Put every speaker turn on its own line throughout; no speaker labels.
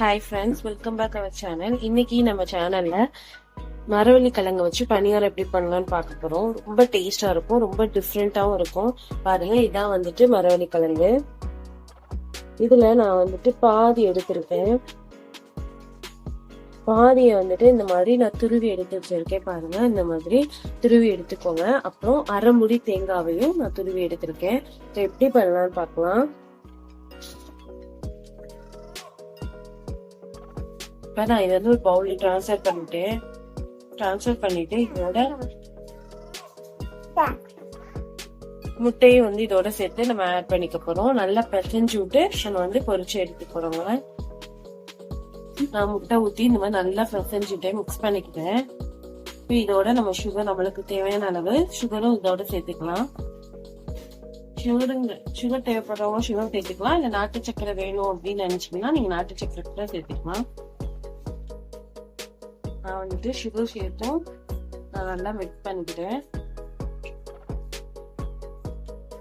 Hi friends welcome back our channel இன்னைக்கு நம்ம சேனல்ல மரவள்ளி கிழங்கு வச்சு பணியாரம் எப்படி பண்ணலாம்னு பார்க்க போறோம். ரொம்ப டேஸ்டா இருக்கும். ரொம்ப டிஃப்ரெண்டாகவும் இருக்கும். பாருங்க இதான் வந்துட்டு மரவள்ளி கிழங்கு இதுல நான் வந்துட்டு பாதி எடுத்திருக்கேன். பாதியை வந்துட்டு இந்த மாதிரி நான் துருவி எடுத்து வச்சிருக்கேன். பாருங்க இந்த மாதிரி துருவி எடுத்துக்கோங்க. அப்புறம் அரை முடி தேங்காவையும் நான் துருவி எடுத்திருக்கேன். எப்படி பண்ணலாம்னு பார்க்கலாம். இப்ப நான் இதை வந்து ஒரு பவுல் ட்ரான்ஸ்ஃபர் பண்ணிட்டேன். ட்ரான்ஸ்ஃபர் பண்ணிட்டு இதோட முட்டையும் வந்து இதோட சேர்த்து நம்ம ஆட் பண்ணிக்க போறோம். நல்லா பிசைஞ்சு விட்டு நம்ம வந்து பொரிச்சு எடுத்து போறோங்க நான் முட்டை ஊத்தி இந்த மாதிரி நல்லா பிசைஞ்சுட்டேன் மிக்ஸ் பண்ணிக்கிட்டேன். இப்போ இதோட நம்ம சுகர் நம்மளுக்கு தேவையான அளவு சுகரும் இதோட சேர்த்துக்கலாம். சுகருங்க சுகர் தேவைப்படுறவங்க சுகர் சேர்த்துக்கலாம். இல்லை நாட்டு சக்கரை வேணும் அப்படின்னு நினைச்சீங்கன்னா நீங்க நாட்டு சக்கரை கூட சேர்த்துக்கலாம். நான் வந்துட்டு சுகர் சேர்த்தும் நான் நல்லா மிக்ஸ் பண்ணிக்கிறேன்.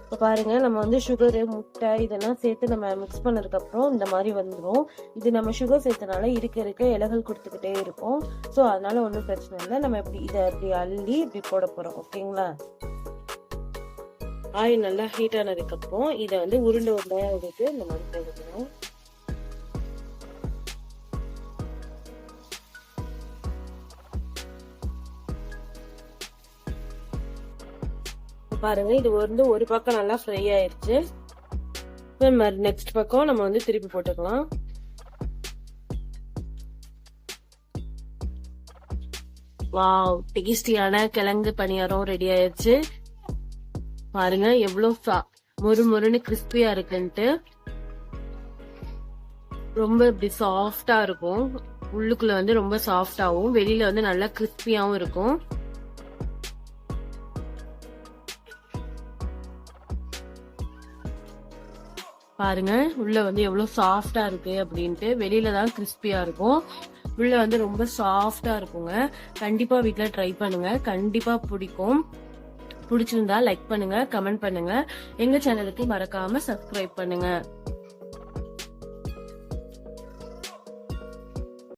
இப்போ பாருங்க நம்ம வந்து சுகரு முட்டை இதெல்லாம் சேர்த்து நம்ம மிக்ஸ் பண்ணதுக்கப்புறம் இந்த மாதிரி வந்துடும் இது நம்ம சுகர் சேர்த்தனால இருக்க இருக்க இலைகள் கொடுத்துக்கிட்டே இருக்கும். ஸோ அதனால ஒன்றும் பிரச்சனை இல்லை. நம்ம இப்படி இதை இப்படி அள்ளி இப்படி போட போகிறோம் ஓகேங்களா? ஆயில் நல்லா ஹீட் ஆனதுக்கப்புறம் இதை வந்து உருண்டை உருண்டையாக எடுத்து இந்த மாதிரி போடணும் பாருங்க. இது வந்து ஒரு பக்கம் நல்லா ஃப்ரை ஆயிருச்சு. நெக்ஸ்ட் பக்கம் நம்ம வந்து திருப்பி போட்டுக்கலாம். வாவ் டேஸ்டியான கிழங்கு பணியாரம் ரெடி ஆயிடுச்சு பாருங்க எவ்வளவு மொறு மொறுன்னு கிறிஸ்பியா இருக்குன்ட்டு. ரொம்ப இப்படி சாஃப்டா இருக்கும். உள்ளுக்குள்ள வந்து ரொம்ப சாஃப்டாவும் வெளியில வந்து நல்லா கிறிஸ்பியாவும் இருக்கும். பாருங்க உள்ள வந்து எவ்வளவு சாஃப்டா இருக்கு அப்படின்ட்டு வெளியில தான் கிறிஸ்பியா இருக்கும். உள்ள வந்து ரொம்ப சாஃப்டா இருக்குங்க. கண்டிப்பா வீட்டில் ட்ரை பண்ணுங்க. கண்டிப்பா பிடிக்கும். பிடிச்சிருந்தா லைக் பண்ணுங்க கமெண்ட் பண்ணுங்க. எங்க சேனலுக்கு மறக்காம சப்ஸ்கிரைப் பண்ணுங்க.